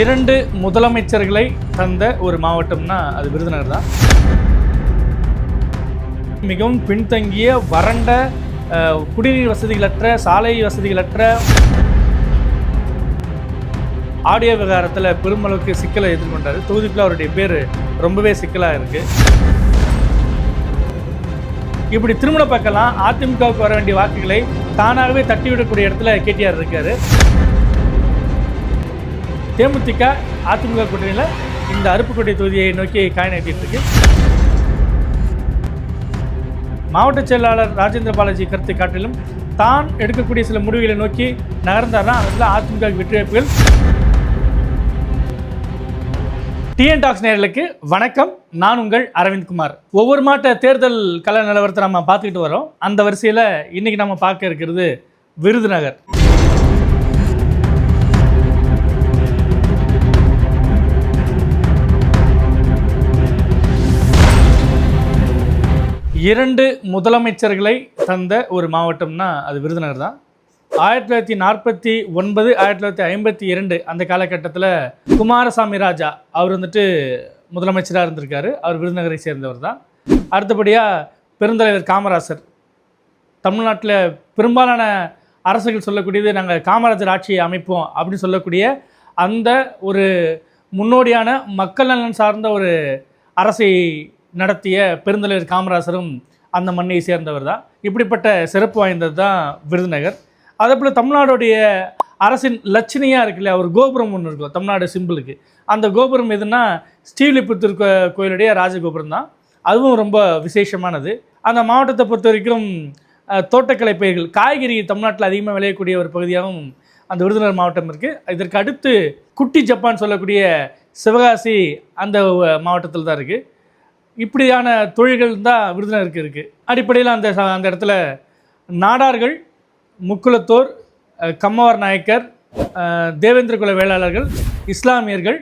இரண்டு முதலமைச்சர்களை தந்த ஒரு மாவட்டம்னா அது விருதுநகர் தான் மிகவும் பின்தங்கிய வறண்ட குடிநீர் வசதிகளற்ற சாலை வசதிகளற்ற ஆடியோ விவகாரத்தில் பெருமளவுக்கு சிக்கலை எதிர்கொண்டார். தொகுதிக்குள்ள அவருடைய பேர் ரொம்பவே சிக்கலாக இருக்குது இப்படி திருமண பக்கம்லாம் அதிமுகவுக்கு வர வேண்டிய வாக்குகளை தானாகவே தட்டிவிடக்கூடிய இடத்துல கேடிஆர் இருக்காரு. தேமுதிக அதிமுக கூட்டணியில் இந்த அருப்புக்கோட்டை தொகுதியை நோக்கி காய் இருக்கு. மாவட்ட செயலாளர் ராஜேந்திர பாலாஜி கருத்தை காட்டிலும் தான் எடுக்கக்கூடிய சில முடிவுகளை நோக்கி நகர்ந்தார்னா அதில் அதிமுக வெற்றி வாய்ப்புகள். டிஎன் டாக்ஸ் நேர்களுக்கு வணக்கம். நான் உங்கள் அரவிந்த் குமார். ஒவ்வொரு மாட்ட தேர்தல் கல நிலவரத்தை நம்ம பார்த்துக்கிட்டு வரோம். அந்த வரிசையில் இன்றைக்கி நம்ம பார்க்க இருக்கிறது விருதுநகர். இரண்டு முதலமைச்சர்களை தந்த ஒரு மாவட்டம்னா அது விருதுநகர் தான். ஆயிரத்தி தொள்ளாயிரத்தி நாற்பத்தி ஒன்பது ஆயிரத்தி தொள்ளாயிரத்தி ஐம்பத்தி இரண்டு அந்த காலகட்டத்தில் குமாரசாமி ராஜா அவர் வந்துட்டு முதலமைச்சராக இருந்திருக்காரு. அவர் விருதுநகரை சேர்ந்தவர் தான். அடுத்தபடியாக பெருந்தலைவர் காமராசர். தமிழ்நாட்டில் பெரும்பாலான அரசுகள் சொல்லக்கூடியது நாங்கள் காமராஜர் ஆட்சியை அமைப்போம் அப்படின்னு சொல்லக்கூடிய அந்த ஒரு முன்னோடியான மக்கள் நலன் சார்ந்த ஒரு அரசை நடத்திய பெருந்தலைவர் காமராசரும் அந்த மண்ணை சேர்ந்தவர் தான் இப்படிப்பட்ட சிறப்பு வாய்ந்தது தான் விருதுநகர். அதே போல் தமிழ்நாடுடைய அரசின் லட்சணியாக இருக்கு இல்லையா? ஒரு கோபுரம் ஒன்று இருக்கும் தமிழ்நாடு சிம்பிளுக்கு. அந்த கோபுரம் எதுனா ஸ்ரீவில்லிபுத்தூர் கோயிலுடைய ராஜகோபுரம் தான். அதுவும் ரொம்ப விசேஷமானது. அந்த மாவட்டத்தை பொறுத்த வரைக்கும் தோட்டக்கலை பயிர்கள் காய்கறி தமிழ்நாட்டில் அதிகமாக விளையக்கூடிய ஒரு பகுதியாகவும் அந்த விருதுநகர் மாவட்டம் இருக்குது இதற்கு அடுத்து குட்டி ஜப்பான் சொல்லக்கூடிய சிவகாசி அந்த மாவட்டத்தில் தான் இருக்குது இப்படியான தொழில்கள் தான் விருதுநகருக்கு இருக்குது அடிப்படையில் அந்த ச- அந்த இடத்துல நாடார்கள் முக்குலத்தோர் கம்மவர் நாயக்கர் தேவேந்திரகுல தேவேந்திர குல வேளாளர்கள் இஸ்லாமியர்கள்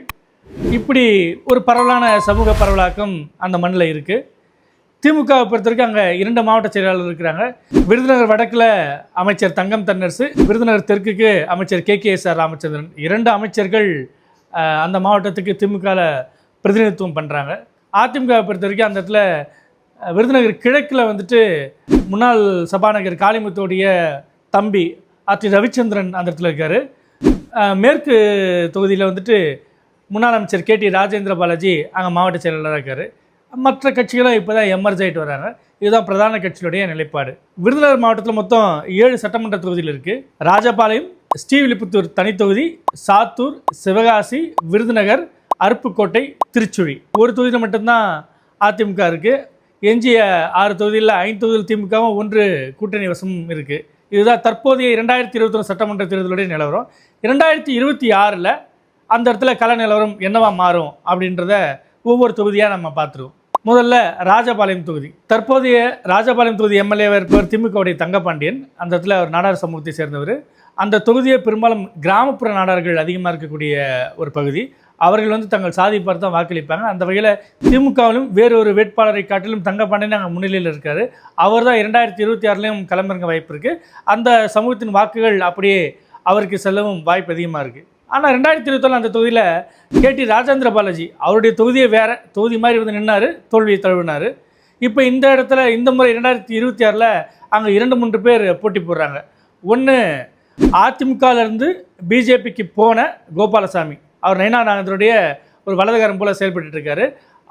இப்படி ஒரு பரவலான சமூக பரவலாக்கம் அந்த மண்ணில் இருக்குது திமுகவை பொறுத்த வரைக்கும் அங்கே இரண்டு மாவட்ட செயலாளர் இருக்கிறாங்க. விருதுநகர் வடக்கில் அமைச்சர் தங்கம் தன்னரசு விருதுநகர் தெற்குக்கு அமைச்சர் K. K. S. R. Ramachandran. இரண்டு அமைச்சர்கள் அந்த மாவட்டத்துக்கு திமுகவில் பிரதிநிதித்துவம் பண்ணுறாங்க அதிமுகவை பொறுத்த வரைக்கும் அந்த இடத்துல விருதுநகர் கிழக்கில் வந்துட்டு முன்னாள் சபாநாயகர் காளிமுத்தோடைய தம்பி ஆர்டி ரவிச்சந்திரன் அந்த இடத்துல இருக்கார். மேற்கு தொகுதியில் வந்துட்டு முன்னாள் அமைச்சர் கே டி ராஜேந்திர பாலாஜி அங்கே மாவட்ட செயலாளராக இருக்கார். மற்ற கட்சிகளும் இப்போ தான் எமர்ஜ் ஆகிட்டு வராங்க. இதுதான் பிரதான கட்சியினுடைய நிலைப்பாடு. விருதுநகர் மாவட்டத்தில் மொத்தம் ஏழு சட்டமன்ற தொகுதியில் இருக்குது ராஜபாளையம் ஸ்ரீவில்லிபுத்தூர் தனித்தொகுதி சாத்தூர் சிவகாசி விருதுநகர் அருப்புக்கோட்டை திருச்சுழி. ஒரு தொகுதியில் மட்டும்தான் அதிமுக இருக்குது எஞ்சிய ஆறு தொகுதியில் ஐந்து தொகுதியில் திமுகவும் ஒன்று கூட்டணி வசமும் இருக்குது இதுதான் தற்போதைய இரண்டாயிரத்தி இருபத்தொன்று சட்டமன்ற தேர்தலுடைய நிலவரம். இரண்டாயிரத்தி இருபத்தி ஆறில் அந்த இடத்துல கள நிலவரம் என்னவா மாறும் அப்படின்றத ஒவ்வொரு தொகுதியாக நம்ம பார்த்துருவோம். முதல்ல ராஜபாளையம் தொகுதி. தற்போதைய ராஜபாளையம் தொகுதி எம்எல்ஏவாக இருப்பவர் திமுகவுடைய தங்கப்பாண்டியன். அந்த இடத்துல அவர் நாடார் சமூகத்தை சேர்ந்தவர். அந்த தொகுதியை பெரும்பாலும் கிராமப்புற நாடார்கள் அதிகமாக இருக்கக்கூடிய ஒரு பகுதி. அவர்கள் வந்து தங்கள் சாதி பார்த்து தான் வாக்களிப்பாங்க. அந்த வகையில் திமுகவிலும் வேறொரு வேட்பாளரை காட்டிலும் தங்கப்பாண்டியன் அங்கே முன்னிலையில் இருக்கார். அவர் தான் இரண்டாயிரத்தி இருபத்தி ஆறுலேயும் கிளம்புறங்க வாய்ப்பு இருக்குது அந்த சமூகத்தின் வாக்குகள் அப்படியே அவருக்கு செல்லவும் வாய்ப்பு அதிகமாக இருக்குது ஆனால் ரெண்டாயிரத்தி இருபத்தொன்னு அந்த தொகுதியில் கேடி ராஜேந்திர பாலாஜி அவருடைய தொகுதியை வேற தொகுதி மாதிரி வந்து நின்னார் தோல்வியை தழுவினார். இப்போ இந்த இடத்துல இந்த முறை ரெண்டாயிரத்தி இருபத்தி ஆறில் அங்கே இரண்டு மூன்று பேர் போட்டி போடுறாங்க. ஒன்று அதிமுகலேருந்து பிஜேபிக்கு போன கோபாலசாமி. அவர் நயனா நாகத்தினுடைய ஒரு வலதுகாரம் போல் செயல்பட்டு இருக்காரு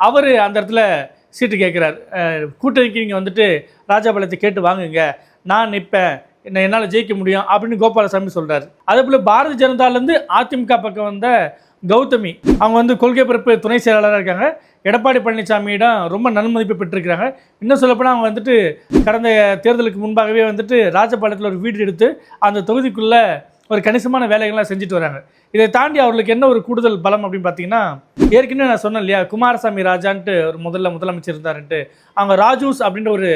அவர் அந்த இடத்துல சீட்டு கேட்குறாரு. கூட்டணிக்கு நீங்கள் வந்துட்டு ராஜாபாளையத்தை கேட்டு வாங்குங்க. நான் நிற்பேன் என்ன என்னால் ஜெயிக்க முடியும் அப்படின்னு கோபாலசாமி சொல்கிறார் அதே போல் பாரதிய ஜனதாலேருந்து அதிமுக பக்கம் வந்த கௌதமி அவங்க வந்து கொள்கை பிறப்பு துணை செயலாளராக இருக்காங்க. எடப்பாடி பழனிசாமியிடம் ரொம்ப நன்மதிப்பு பெற்றிருக்கிறாங்க. இன்னும் சொல்லப்போனால் அவங்க வந்துட்டு கடந்த தேர்தலுக்கு முன்பாகவே வந்துட்டு ராஜபாளையத்தில் ஒரு வீடு எடுத்து அந்த தொகுதிக்குள்ளே ஒரு கணிசமான வேலைகள்லாம் செஞ்சுட்டு வராங்க. இதை தாண்டி அவர்களுக்கு என்ன ஒரு கூடுதல் பலம் அப்படின்னு பார்த்தீங்கன்னா ஏற்கனவே நான் சொன்னேன் இல்லையா குமாரசாமி ராஜான்ட்டு ஒரு முதல்ல முதலமைச்சர் இருந்தாருன்ட்டு. அவங்க ராஜூஸ் அப்படின்ற ஒரு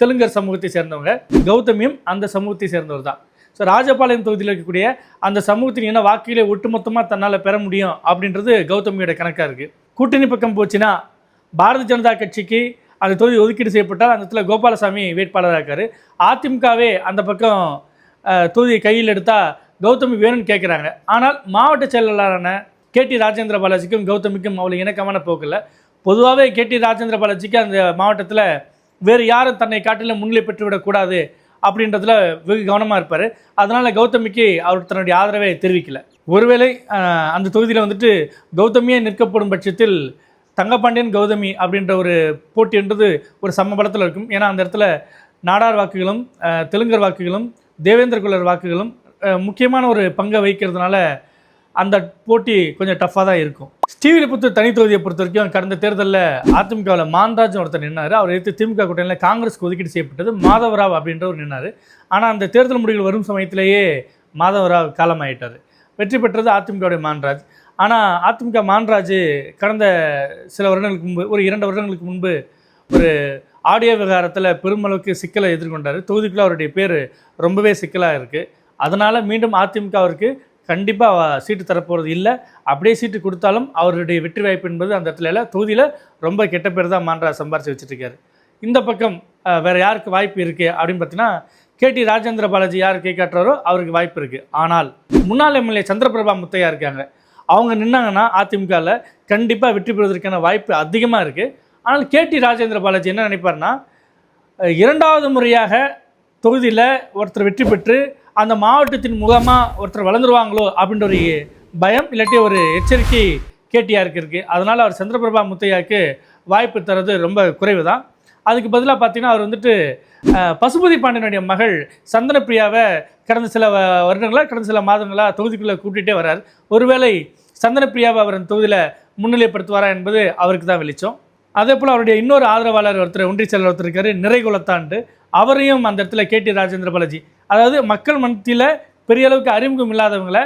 தெலுங்கர் சமூகத்தை சேர்ந்தவங்க கௌதமியும் அந்த சமூகத்தை சேர்ந்தவர் தான். ஸோ ராஜபாளையம் தொகுதியில் இருக்கக்கூடிய அந்த சமூகத்தின் என்ன வாக்கிலே ஒட்டுமொத்தமாக தன்னால் பெற முடியும் அப்படின்றது கௌதமியோட கணக்காக இருக்குது கூட்டணி பக்கம் போச்சுன்னா பாரதிய ஜனதா கட்சிக்கு அந்த தொகுதி ஒதுக்கீடு செய்யப்பட்டால் அந்த இடத்துல கோபாலசாமி வேட்பாளராக இருக்கார். அதிமுகவே அந்த பக்கம் தொகுதியை கையில் எடுத்தால் கௌதமி வேணும்னு கேட்குறாங்க ஆனால் மாவட்ட செயலாளரான கேடி ராஜேந்திர பாலாஜிக்கும் கௌதமிக்கும் அவ்வளோ இணக்கமான போக்கில். பொதுவாகவே கேடி ராஜேந்திர பாலாஜிக்கு அந்த மாவட்டத்தில் வேறு யாரும் தன்னை காட்டிலும் முன்னிலை பெற்றுவிடக்கூடாது அப்படின்றதுல வெகு கவனமாக இருப்பார். அதனால் கௌதமிக்கு அவர் தன்னுடைய ஆதரவை தெரிவிக்கல. ஒருவேளை அந்த தொகுதியில் வந்துட்டு கௌதமியே நிற்கப்படும் பட்சத்தில் தங்கப்பாண்டியன் கௌதமி அப்படின்ற ஒரு போட்டின்றது ஒரு சமபலத்தில் இருக்கும். ஏன்னா அந்த இடத்துல நாடார் வாக்குகளும் தெலுங்கர் வாக்குகளும் தேவேந்திர குலர் வாக்குகளும் முக்கியமான ஒரு பங்கை வகிக்கிறதுனால அந்த போட்டி கொஞ்சம் டஃப்பாக தான் இருக்கும். ஸ்ரீவில்லிபுத்தூர் தனி தொகுதியை பொறுத்த வரைக்கும் கடந்த தேர்தலில் அதிமுகவில் மான்ராஜ் ஒருத்தர் நின்னார். அவர் எடுத்து திமுக கூட்டணியில் காங்கிரஸ்க்கு ஒதுக்கீடு செய்யப்பட்டது மாதவராவ் அப்படின்றவர் நின்னார். ஆனால் அந்த தேர்தல் முடிவுகள் வரும் சமயத்திலேயே மாதவராவ் காலமாயிட்டார். வெற்றி பெற்றது அதிமுகவுடைய மான்ராஜ் ஆனால் அதிமுக மான்ராஜ் கடந்த சில வருடங்களுக்கு முன்பு ஒரு இரண்டு வருடங்களுக்கு முன்பு ஒரு ஆடியோ விவகாரத்தில் பெருமளவுக்கு சிக்கலை எதிர்கொண்டார். தொகுதிக்குள்ளே அவருடைய பேர் ரொம்பவே சிக்கலாக இருக்குது அதனால் மீண்டும் அதிமுக அவருக்கு கண்டிப்பாக சீட்டு தரப்போகிறது இல்லை. அப்படியே சீட்டு கொடுத்தாலும் அவருடைய வெற்றி வாய்ப்பு என்பது அந்த இடத்துல இல்லை. தொகுதியில் ரொம்ப கெட்ட பேர் தான் மாண்டா சம்பாரித்து வச்சுட்ருக்காரு இந்த பக்கம் வேறு யாருக்கு வாய்ப்பு இருக்குது அப்படின்னு பார்த்தீங்கன்னா கேடி ராஜேந்திர பாலாஜி யார் கை காட்டுறாரோ அவருக்கு வாய்ப்பு இருக்குது ஆனால் முன்னாள் எம்எல்ஏ சந்திரபிரபா முத்தையா இருக்காங்க. அவங்க நின்னாங்கன்னா அதிமுகவில் கண்டிப்பாக வெற்றி பெறுவதற்கான வாய்ப்பு அதிகமாக இருக்குது ஆனால் கேடி ராஜேந்திர பாலாஜி என்ன நினைப்பார்னா இரண்டாவது முறையாக தொகுதியில் ஒருத்தர் வெற்றி பெற்று அந்த மாவட்டத்தின் முகமாக ஒருத்தர் வளர்ந்துருவாங்களோ அப்படின்ற ஒரு பயம் இல்லாட்டி ஒரு எச்சரிக்கை கேடிஆருக்கு இருக்குது அதனால் அவர் சந்திரபிரபா முத்தையாவுக்கு வாய்ப்பு தர்றது ரொம்ப குறைவு தான் அதுக்கு பதிலாக பார்த்தீங்கன்னா அவர் வந்துட்டு பசுபதி பாண்டியனுடைய மகள் சந்தனப்பிரியாவை கடந்த சில வ- கடந்த சில மாதங்களாக தொகுதிக்குள்ளே கூட்டிகிட்டே வரார். ஒருவேளை சந்தனப்பிரியாவை அவர் அந்த தொகுதியில் முன்னிலைப்படுத்துவாரா என்பது அவருக்கு தான் வெளிச்சம். அதே போல் அவருடைய இன்னொரு ஆதரவாளர் ஒருத்தர் ஒன்றிய செயலர் ஒருத்தருக்காரு நிறைகுலத்தாண்டு. அவரையும் அந்த இடத்துல கேடி ராஜேந்திர பாலாஜி அதாவது மக்கள் மத்தியில் பெரிய அளவுக்கு அறிமுகம் இல்லாதவங்களை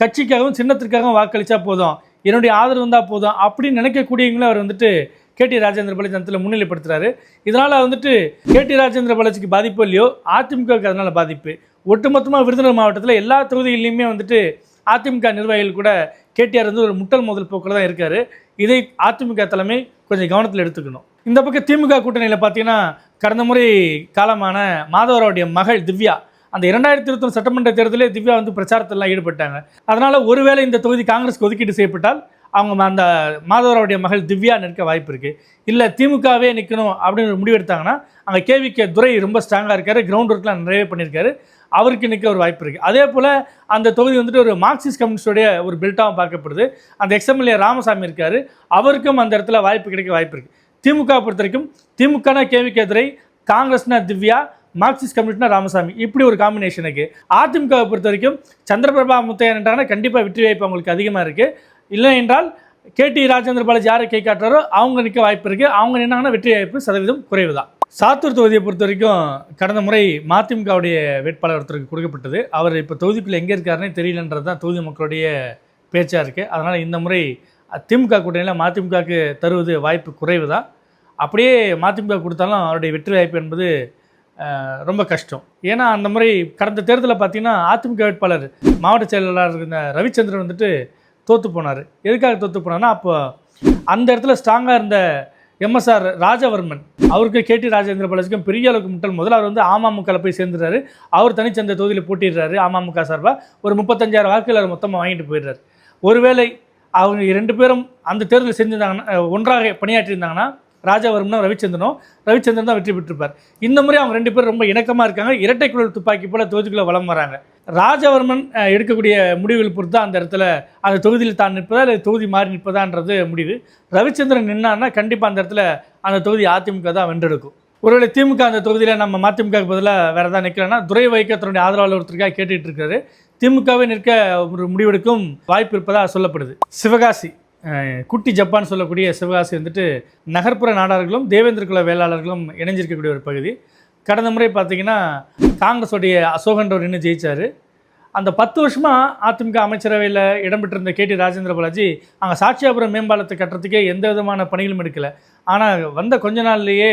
கட்சிக்காகவும் சின்னத்திற்காகவும் வாக்களித்தா போதும். என்னுடைய ஆதரவு இருந்தால் போதும் அப்படின்னு நினைக்கக்கூடியவங்களும் அவர் வந்துட்டு கேடி ராஜேந்திர பாலாஜி அந்த முன்னிலைப்படுத்துகிறாரு இதனால் வந்துட்டு கேடி ராஜேந்திர பாலாஜிக்கு பாதிப்பு இல்லையோ அதிமுகவுக்கு அதனால் பாதிப்பு. ஒட்டுமொத்தமாக விருதுநகர் மாவட்டத்தில் எல்லா தொகுதிகளிலுமே வந்துட்டு அதிமுக நிர்வாகிகள் கூட கேடிஆர் வந்து ஒரு முட்டல் முதல் போக்கில் தான் இருக்காரு. இதை அதிமுக தலைமை கொஞ்சம் கவனத்தில் எடுத்துக்கணும். இந்த பக்கம் திமுக கூட்டணியில் பார்த்தீங்கன்னா கடந்த முறை காலமான மாதவராவுடைய மகள் திவ்யா அந்த இரண்டாயிரத்தி இருபத்தொன்று சட்டமன்ற தேர்தலில் திவ்யா வந்து பிரச்சாரத்திலாம் ஈடுபட்டாங்க. அதனால் ஒருவேளை இந்த தொகுதி காங்கிரஸ்க்கு ஒதுக்கீடு செய்யப்பட்டால் அவங்க அந்த மாதவராவுடைய மகள் திவ்யா நிற்க வாய்ப்பு இருக்குது இல்லை திமுகவே நிற்கணும் அப்படின்னு ஒரு முடிவு எடுத்தாங்கன்னா அங்கே கேவிகே துரை ரொம்ப ஸ்ட்ராங்காக இருக்காரு கிரவுண்ட் ஒர்க்லாம் நிறைய பண்ணியிருக்காரு. அவருக்கு நிற்க ஒரு வாய்ப்பு இருக்குது அதே போல் அந்த தொகுதி வந்துட்டு ஒரு மார்க்சிஸ்ட் கம்யூனிஸ்டோடைய ஒரு பில்ட்டாகவும் பார்க்கப்படுது. அந்த எக்ஸ்எம்எல்ஏ ராமசாமி இருக்கார். அவருக்கும் அந்த இடத்துல வாய்ப்பு கிடைக்க வாய்ப்பு இருக்குது திமுக பொறுத்த வரைக்கும் திமுகனா கேவிகே துரை காங்கிரஸ்னா திவ்யா மார்க்சிஸ்ட் கம்யூனிஸ்ட்னா ராமசாமி. இப்படி ஒரு காம்பினேஷனுக்கு அதிமுகவை பொறுத்த வரைக்கும் சந்திரபிரபா முத்தையன் என்றாங்கன்னா கண்டிப்பாக வெற்றி வாய்ப்பு அவங்களுக்கு அதிகமாக இருக்குது இல்லை என்றால் கேடி ராஜேந்திர பாலாஜி யாரை கை காட்டுறாரோ அவங்க நிற்க வாய்ப்பு இருக்குது அவங்க நின்னாங்கன்னா வெற்றி வாய்ப்பு சதவீதம் குறைவு தான் சாத்தூர் தொகுதியை பொறுத்த வரைக்கும் கடந்த முறை மதிமுகவுடைய வேட்பாளர் ஒருத்தருக்கு கொடுக்கப்பட்டது. அவர் இப்போ தொகுதிக்குள்ளே எங்கே இருக்காருன்னே தெரியலன்றது தான் தொகுதி மக்களுடைய பேச்சாக இருக்குது அதனால் இந்த முறை திமுக கூட்டணியில் மதிமுகவுக்கு தருவது வாய்ப்பு குறைவு தான் அப்படியே மதிமுக கொடுத்தாலும் அவருடைய வெற்றி வாய்ப்பு என்பது ரொம்ப கஷ்டம். ஏன்னா அந்த முறை கடந்த தேர்தலில் பார்த்தீங்கன்னா அதிமுக வேட்பாளர் மாவட்ட செயலாளர் இருந்த ரவிச்சந்திரன் வந்துட்டு தோற்று போனார். எதுக்காக தோற்று போனார்னா அப்போ அந்த இடத்துல ஸ்ட்ராங்காக இருந்த எம்எஸ்ஆர் ராஜவர்மன் அவருக்கு கேடி ராஜேந்திர பாலாஜிக்கும் பெரிய அளவுக்கு முட்டல் முதல்ல அவர் வந்து அமமுகவில் போய் சேர்ந்துடுறாரு. அவர் தனிச்சந்த தொகுதியில் போட்டிடுறாரு அமமுக சார்பாக ஒரு முப்பத்தஞ்சாயிரம் வாக்குகள் அவர் மொத்தமாக வாங்கிட்டு போயிடுறாரு. ஒருவேளை அவங்க ரெண்டு பேரும் அந்த தேர்தலில் செஞ்சிருந்தாங்கன்னா ஒன்றாக பணியாற்றியிருந்தாங்கன்னா ராஜாவர்மனும் ரவிச்சந்திரனும் ரவிச்சந்திரன் தான் வெற்றி பெற்றிருப்பார். இந்த முறை அவங்க ரெண்டு பேரும் ரொம்ப இணக்கமாக இருக்காங்க. இரட்டை குழல் துப்பாக்கி போல் தொகுதிக்குள்ளே வளம் வராங்க. ராஜவர்மன் எடுக்கக்கூடிய முடிவுகள் பொறுத்து தான் அந்த இடத்துல அந்த தொகுதியில் தான் நிற்பதா இல்லை தொகுதி மாறி நிற்பதான்றது முடிவு. ரவிச்சந்திரன் நின்னான்னா கண்டிப்பாக அந்த இடத்துல அந்த தொகுதி அதிமுக தான் வென்றெடுக்கும். ஒருவேளை திமுக அந்த தொகுதியில் நம்ம மதிமுக பதிலாக வேறு எதாவது நிற்கலன்னா துரை வைக்க தன்னுடைய ஆதரவாளர் ஒருத்தருக்காக கேட்டுகிட்டு இருக்காரு. திமுகவை நிற்க ஒரு முடிவெடுக்கும் வாய்ப்பு இருப்பதாக சொல்லப்படுது. சிவகாசி. குட்டி ஜப்பான் சொல்லக்கூடிய சிவகாசி வந்துட்டு நகர்ப்புற நாடார்களும் தேவேந்திர குல வேளாளர்களும் இணைஞ்சிருக்கக்கூடிய ஒரு பகுதி. கடந்த முறை பார்த்தீங்கன்னா காங்கிரஸோடைய அசோகன்றவர் நின்று ஜெயிச்சார். அந்த பத்து வருஷமாக அதிமுக அமைச்சரவையில் இடம்பெற்றிருந்த கேடி ராஜேந்திர பாலாஜி அங்கே சாட்சியாபுரம் மேம்பாலத்தை கட்டுறதுக்கே எந்த விதமான பணிகளும் எடுக்கலை. ஆனால் வந்த கொஞ்ச நாள்லேயே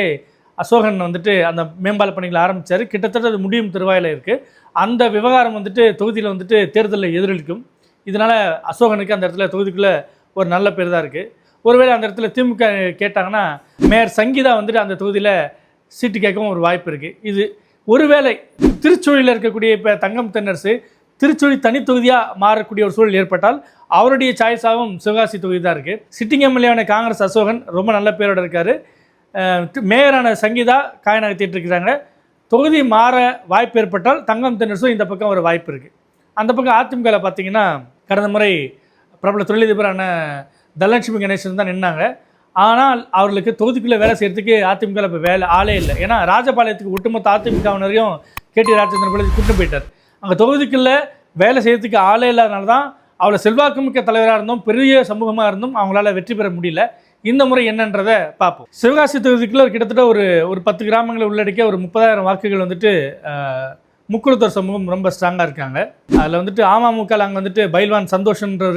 அசோகன் வந்துட்டு அந்த மேம்பால பணிகளை ஆரம்பித்தார் கிட்டத்தட்ட அது முடியும் திருவாயில் இருக்குது அந்த விவகாரம் வந்துட்டு தொகுதியில் வந்துட்டு தேர்தலில் எதிரொலிக்கும். இதனால் அசோகனுக்கு அந்த இடத்துல தொகுதிக்குள்ளே ஒரு நல்ல பேர் தான் இருக்குது ஒருவேளை அந்த இடத்துல திமுக கேட்டாங்கன்னா மேயர் சங்கீதா வந்துட்டு அந்த தொகுதியில் சீட்டு கேட்கவும் ஒரு வாய்ப்பு இருக்குது இது ஒருவேளை திருச்சூழில் இருக்கக்கூடிய இப்போ தங்கம் தென்னரசு திருச்சுழி தனி தொகுதியாக மாறக்கூடிய ஒரு சூழல் ஏற்பட்டால் அவருடைய சாய்ஸாகவும் சிவகாசி தொகுதி தான் இருக்குது சிட்டிங் எம்எல்ஏவான காங்கிரஸ் அசோகன் ரொம்ப நல்ல பேரோட இருக்கார். மேயரான சங்கீதா காய் நகர்த்திட்டு இருக்கிறாங்க. தொகுதி மாற வாய்ப்பு ஏற்பட்டால் தங்கம் தென்னரசும் இந்த பக்கம் ஒரு வாய்ப்பு இருக்குது அந்த பக்கம் அதிமுகவில் பார்த்தீங்கன்னா கடந்த முறை பிரபல தொழிலதிபரான தனலட்சுமி கணேசன் தான் நின்னாங்க. ஆனால் அவர்களுக்கு தொகுதிக்குள்ளே வேலை செய்கிறதுக்கு அதிமுக இப்போ வேலை ஆளே இல்லை. ஏன்னா ராஜபாளையத்துக்கு ஒட்டுமொத்த அதிமுகவினரையும் கேடி ராஜேந்திரன் பிள்ளை கூட்டு போயிட்டார். அங்கே தொகுதிக்குள்ளே வேலை செய்கிறதுக்கு ஆளே இல்லாதனால தான் அவளை செல்வாக்குமிக்க தலைவராக இருந்தும் பெரிய சமூகமாக இருந்தும் அவங்களால வெற்றி பெற முடியல. இந்த முறை என்னன்றதை பார்ப்போம். சிவகாசி தொகுதிக்குள்ள கிட்டத்தட்ட ஒரு ஒரு பத்து கிராமங்களை உள்ளடக்கிய ஒரு முப்பதாயிரம் வாக்குகள் வந்துட்டு முக்குழுத்தர் சமூகம் ரொம்ப ஸ்ட்ராங்காக இருக்காங்க. அதில் வந்துட்டு அமமுகவில் அங்கே வந்துட்டு பைல்வான் சந்தோஷன்ற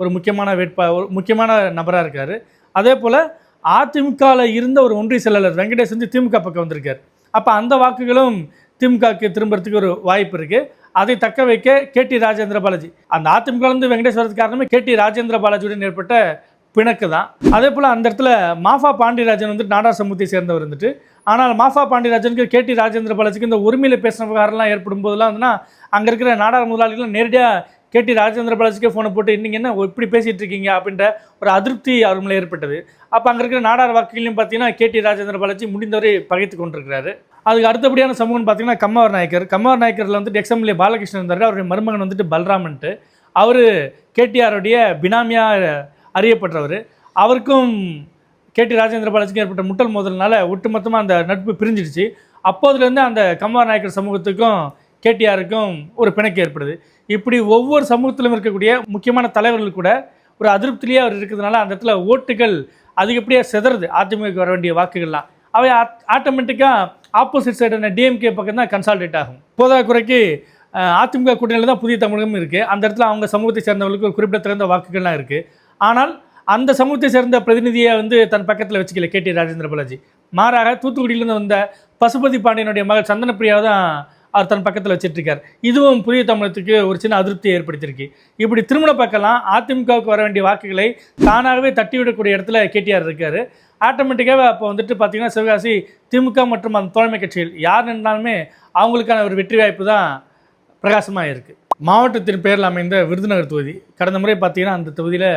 ஒரு முக்கியமான வேட்பா ஒரு முக்கியமான நபராக இருக்கார். அதே போல் அதிமுகவில் இருந்த ஒரு ஒன்றிய செயலாளர் வெங்கடேஷ் வந்து திமுக பக்கம் வந்திருக்கார். அப்போ அந்த வாக்குகளும் திமுகவுக்கு திரும்புறதுக்கு ஒரு வாய்ப்பு இருக்குது அதை தக்க வைக்க கேடி ராஜேந்திர பாலாஜி அந்த அதிமுகலேருந்து வெங்கடேஷ் வரதுக்கு காரணமே கேடி ராஜேந்திர பாலாஜியுடன் ஏற்பட்ட பிணக்கு தான் அதே போல் அந்த இடத்துல மாஃபா பாண்டியராஜன் வந்துட்டு நாடா சமூகத்தை சேர்ந்தவர் வந்துட்டு ஆனால் மாஃபா பாண்டியராஜனுக்கு கேடி ராஜேந்திர பாலாஜிக்கு இந்த உரிமையில் பேசின விவகாரம்லாம் ஏற்படும் போதெல்லாம் வந்துன்னா அங்கே இருக்கிற நாடார் முதலாளிகள் நேரடியாக கேடி ராஜேந்திர பாலாஜிக்கே ஃபோனை போட்டு இன்னைக்கு என்ன? இப்படி பேசிகிட்டு இருக்கீங்க? அப்படின்ற ஒரு அதிருப்தி அவர் மேலே ஏற்பட்டது. அப்போ அங்கே இருக்கிற நாடார் வாக்குகளையும் பார்த்தீங்கன்னா கேடி ராஜேந்திர பாலாஜி முடிந்தவரை பகைத்து கொண்டிருக்கிறாரு. அதுக்கு அடுத்தபடியான சமூகம் பார்த்தீங்கன்னா கம்மவர் நாயக்கர். கம்மவர் நாயக்கரில் வந்துட்டு எக்ஸாம்பிளே பாலகிருஷ்ணன் இருந்தார் அவருடைய மருமகன் வந்துட்டு பல்ராமன்ட்டு. அவர் கேடிஆருடைய பினாமியாக அறியப்பட்டவர். அவருக்கும் கேடி ராஜேந்திர பாலாஜிக்கு ஏற்பட்ட முட்டல் மோதல்னால ஒட்டுமொத்தமாக அந்த நட்பு பிரிஞ்சிடுச்சு. அப்போதுலேருந்து அந்த கம்மவர் நாயக்கர் சமூகத்துக்கும் கேடிஆருக்கும் ஒரு பிணக்கு ஏற்படுது. இப்படி ஒவ்வொரு சமூகத்திலும் இருக்கக்கூடிய முக்கியமான தலைவர்கள் கூட ஒரு அதிருப்திலேயே அவர் இருக்கிறதுனால அந்த இடத்துல ஓட்டுகள் அதிகப்படியாக சிதறுது. அதிமுக வர வேண்டிய வாக்குகள்லாம். அவை ஆட்டோமேட்டிக்காக ஆப்போசிட் சைடான டிஎம்கே பக்கம் தான் கன்சால்டேட் ஆகும். போதா குறைக்கு அதிமுக கூட்டணியில் தான் புதிய தமிழகம் இருக்குது அந்த இடத்துல அவங்க சமூகத்தை சேர்ந்தவர்களுக்கு ஒரு குறிப்பிடத்தகுந்த வாக்குகள்லாம் இருக்குது ஆனால் அந்த சமூகத்தை சேர்ந்த பிரதிநிதியை வந்து தன் பக்கத்தில் வச்சுக்கல கேடி ராஜேந்திர பாலாஜி. மாறாக தூத்துக்குடியிலேருந்து வந்த பசுபதி பாண்டியனுடைய மகள் சந்தனப்பிரியாவை தான் அவர் தன் பக்கத்தில் வச்சிட்ருக்கார். இதுவும் புதிய தமிழத்துக்கு ஒரு சின்ன அதிருப்தியை ஏற்படுத்தியிருக்கு. இப்படி திருமண பக்கம்லாம் அதிமுகவுக்கு வர வேண்டிய வாக்குகளை தானாகவே தட்டிவிடக்கூடிய இடத்துல கேடிஆர் இருக்கார். ஆட்டோமேட்டிக்காக அப்போ வந்துட்டு பார்த்தீங்கன்னா சிவகாசி திமுக மற்றும் அந்த தோழமை கட்சிகள் யார் நின்றாலுமே அவங்களுக்கான ஒரு வெற்றி வாய்ப்பு தான் பிரகாசமாக இருக்குது மாவட்டத்தின் பேரில் அமைந்த விருதுநகர் தொகுதி. கடந்த முறை பார்த்தீங்கன்னா அந்த தொகுதியில்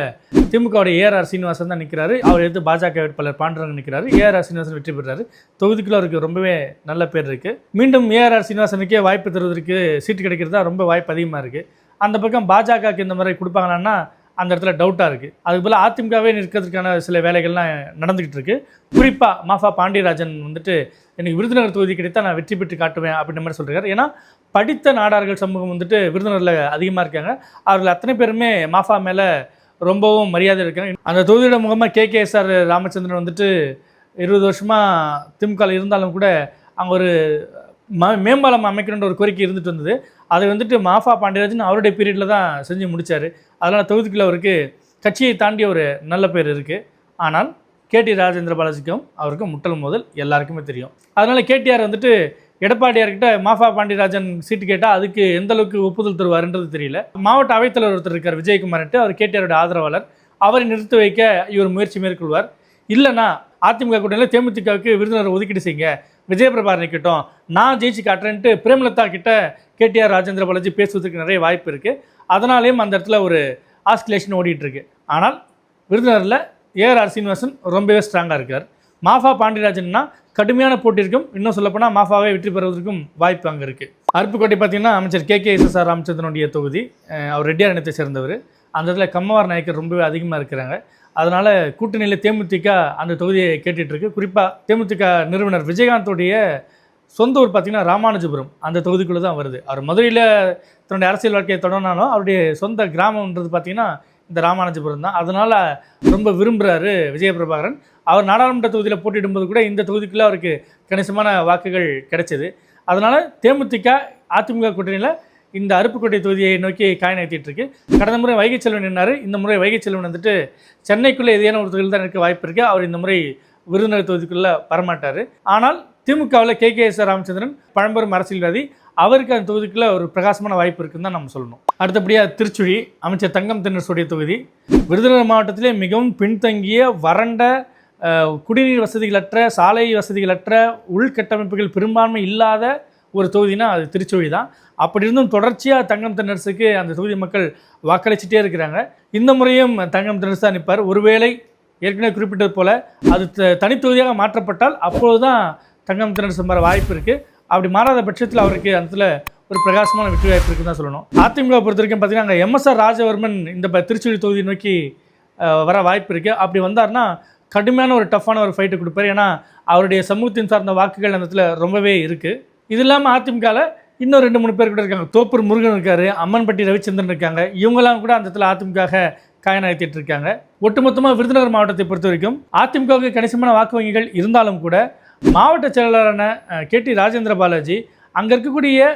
திமுகவுடைய ஏஆர்ஆர் சீனிவாசன் தான் நிற்கிறாரு அவர் எடுத்து பாஜக வேட்பாளர் பாண்டுரங்க நிற்கிறாரு ஏஆர்ஆர் சீனிவாசன் வெற்றி பெறாரு தொகுதிக்குள்ள அவருக்கு ரொம்பவே நல்ல பேர் இருக்குது மீண்டும் ஏஆர்ஆர் சீனிவாசனுக்கே வாய்ப்பு தருவதற்கு சீட்டு கிடைக்கிறது தான் ரொம்ப வாய்ப்பு அதிகமாக இருக்குது அந்த பக்கம் பாஜகவுக்கு இந்த மாதிரி கொடுப்பாங்களான்னா அந்த இடத்துல டவுட்டாக இருக்குது அதுக்கு போல் அதிமுகவே நிற்கிறதுக்கான சில வேலைகள்லாம் நடந்துக்கிட்டு இருக்குது குறிப்பாக மாஃபா பாண்டியராஜன் வந்துட்டு எனக்கு விருதுநகர் தொகுதி கிடைத்தா நான் வெற்றி பெற்று காட்டுவேன் அப்படின்ற மாதிரி சொல்கிறார் ஏன்னா படித்த நாடார்கள் சமூகம் வந்துட்டு விருதுநகரில் அதிகமாக இருக்காங்க. அவர்கள் அத்தனை பேருமே மாஃபா மேலே ரொம்பவும் மரியாதை இருக்காங்க. அந்த தொகுதியோட முகமாக கே. கே. எஸ். ராமச்சந்திரன் வந்துட்டு இருபது வருஷமாக திமுகவில் இருந்தாலும் கூட அங்கே ஒரு ம மேம்பாலம் அமைக்கணுன்ற ஒரு கோரிக்கை இருந்துட்டு வந்தது. அதை வந்துட்டு மாஃபா பாண்டியராஜன் அவருடைய பீரியடில் தான் செஞ்சு முடித்தார் அதனால் தொகுதிக்குள்ள அவருக்கு கட்சியை தாண்டிய ஒரு நல்ல பேர் இருக்குது ஆனால் கேடி ராஜேந்திர பாலாஜிக்கும் அவருக்கும் முட்டல் மோதல் எல்லாருக்குமே தெரியும். அதனால் கேடிஆர் வந்துட்டு எடப்பாடியார்கிட்ட மாஃபா பாண்டியராஜன் சீட்டு கேட்டால் அதுக்கு எந்த அளவுக்கு ஒப்புதல் தருவார்ன்றது தெரியல. மாவட்ட அவைத்தலைவர் ஒருத்தர் இருக்கார் விஜயகுமார்ட்டு அவர் கேடிஆரோட ஆதரவாளர். அவரை நிறுத்தி வைக்க இவர் முயற்சி மேற்கொள்வார். இல்லைன்னா அதிமுக கூட்டணியில் தேமுதிகவுக்கு விருதுநர் ஒதுக்கீடு செய்யுங்க. விஜயபிரபார் நிற்கட்டும் நான் ஜெயிச்சு காட்டுறேன்ட்டு பிரேமலதா கிட்ட கேடிஆர் ராஜேந்திர பாலாஜி பேசுவதற்கு நிறைய வாய்ப்பு இருக்குது அதனாலேயும் அந்த இடத்துல ஒரு ஆஸ்கிலேஷன் ஓடிட்டுருக்கு ஆனால் விருதுநரில் ஏஆர் சீனிவாசன் ரொம்பவே ஸ்ட்ராங்காக இருக்கார். மாஃபா பாண்டியராஜன்னா கடுமையான போட்டிற்கும் இன்னும் சொல்லப்போனால் மாஃபாவே வெற்றி பெறுவதற்கும் வாய்ப்பு அங்கே இருக்குது அருப்புக்கோட்டை பார்த்தீங்கன்னா அமைச்சர் கே கே எஸ்எஸ்ஆர் ராமச்சந்திரனுடைய தொகுதி. அவர் ரெட்டியார் இனத்தை சேர்ந்தவர். அந்த இடத்துல கம்மவார் நாயக்கர் ரொம்பவே அதிகமாக இருக்கிறாங்க. அதனால் கூட்டணியில் தேமுதிக அந்த தொகுதியை கேட்டுட்ருக்கு. குறிப்பாக தேமுதிக நிறுவனர் விஜயகாந்தோடைய சொந்த ஊர் பார்த்திங்கன்னா ராமானுஜபுரம். அந்த தொகுதிக்குள்ளே தான் வருது. அவர் மதுரையில் தன்னுடைய அரசியல் வாழ்க்கையை தொடங்கினாலும் அவருடைய சொந்த கிராமம்ன்றது பார்த்திங்கன்னா இந்த ராமானுஜபுரம் தான். அதனால் ரொம்ப விரும்புகிறாரு விஜயபிரபாகரன். அவர் நாடாளுமன்ற தொகுதியில் போட்டியிடும்போது கூட இந்த தொகுதிக்குள்ளே அவருக்கு கணிசமான வாக்குகள் கிடைச்சிது. அதனால் தேமுதிக அதிமுக கூட்டணியில் இந்த அருப்புக்கோட்டை தொகுதியை நோக்கி காய் நகர்த்திட்டு இருக்கு கடந்த முறை வைகை செல்வன் நின்னார். இந்த முறை வைகை செல்வன் வந்துட்டு சென்னைக்குள்ளே எதையான ஒரு தொகுதியில் தான் இருக்க வாய்ப்பு இருக்குது அவர் இந்த முறை விருதுநகர் தொகுதிக்குள்ளே வரமாட்டார். ஆனால் திமுகவில் கே. கே. எஸ். ராமச்சந்திரன் பழம்பெரும் அரசியல்வாதி. அவருக்கு அந்த தொகுதிக்குள்ளே ஒரு பிரகாசமான வாய்ப்பு இருக்குன்னு தான் நம்ம சொல்லணும். அடுத்தபடியாக திருச்சுழி அமைச்சர் தங்கம் தென்னரசுடைய தொகுதி. விருதுநகர் மாவட்டத்திலே மிகவும் பின்தங்கிய வறண்ட குடிநீர் வசதிகளற்ற சாலை வசதிகளற்ற உள்கட்டமைப்புகள் பெரும்பான்மை இல்லாத ஒரு தொகுதினா அது திருச்சொழி தான் அப்படி இருந்தும் தொடர்ச்சியாக தங்கம் தென்னரசுக்கு அந்த தொகுதி மக்கள் வாக்களிச்சிட்டே இருக்கிறாங்க. இந்த முறையும் தங்கம் தென்னரசு தான் நிற்பார். ஒருவேளை ஏற்கனவே குறிப்பிட்டது போல் அது த- தனித்தொகுதியாக மாற்றப்பட்டால் அப்பொழுது தான் தங்கம் தென்னரசு மாற வாய்ப்பு இருக்குது அப்படி மாறாத பட்சத்தில் அவருக்கு அந்த ஒரு பிரகாசமான வெற்றி வாய்ப்பு இருக்குன்னு தான் சொல்லணும். அதிமுக பொறுத்த வரைக்கும் பார்த்தீங்கன்னா அங்கே எம்எஸ்ஆர் ராஜவர்மன் இந்த திருச்செழி தொகுதி நோக்கி வர வாய்ப்பு இருக்குது அப்படி வந்தார்னா கடுமையான ஒரு டஃப்பான ஒரு ஃபைட்டு கொடுப்பார். ஏன்னா அவருடைய சமூகத்தின் சார்ந்த வாக்குகள் அந்த இடத்துல ரொம்பவே இருக்குது இது இல்லாமல் அதிமுகவில் இன்னும் ரெண்டு மூணு பேர் கூட இருக்காங்க. தோப்பூர் முருகன் இருக்கார் அம்மன்பட்டி ரவிச்சந்திரன் இருக்காங்க. இவங்கெல்லாம் கூட அந்த இடத்துல அதிமுக காயநகர்த்திட்டு இருக்காங்க. ஒட்டுமொத்தமாக விருதுநகர் மாவட்டத்தை பொறுத்த வரைக்கும் அதிமுகவுக்கு கணிசமான வாக்கு வங்கிகள் இருந்தாலும் கூட மாவட்ட செயலாளரான கே டி ராஜேந்திர பாலாஜி அங்கே இருக்கக்கூடிய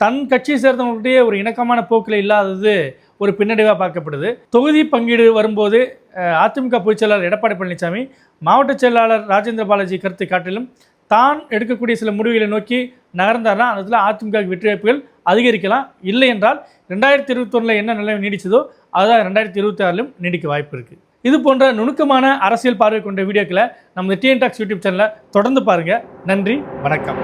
தன் கட்சியை சேர்ந்தவங்களுடைய ஒரு இணக்கமான போக்கில் இல்லாதது ஒரு பின்னடைவாக பார்க்கப்படுது. தொகுதி பங்கீடு வரும்போது அதிமுக பொதுச் செயலாளர் எடப்பாடி பழனிசாமி மாவட்ட செயலாளர் ராஜேந்திர பாலாஜி கருத்தை காட்டிலும் தான் எடுக்கக்கூடிய சில முடிவுகளை நோக்கி நகர்ந்தார்னா அந்த இடத்துல அதிமுக வெற்றி வாய்ப்புகள் அதிகரிக்கலாம். இல்லை என்றால் ரெண்டாயிரத்தி இருபத்தொன்னில் என்ன நிலைமை நீடிச்சதோ அதுதான் ரெண்டாயிரத்தி இருபத்தி ஆறிலும் நீடிக்க வாய்ப்பு இருக்குது இது போன்ற நுணுக்கமான அரசியல் பார்வை கொண்ட வீடியோக்களை நம்ம டிஎன் டாக்ஸ் யூடியூப் சேனலை தொடர்ந்து பாருங்கள் நன்றி வணக்கம்.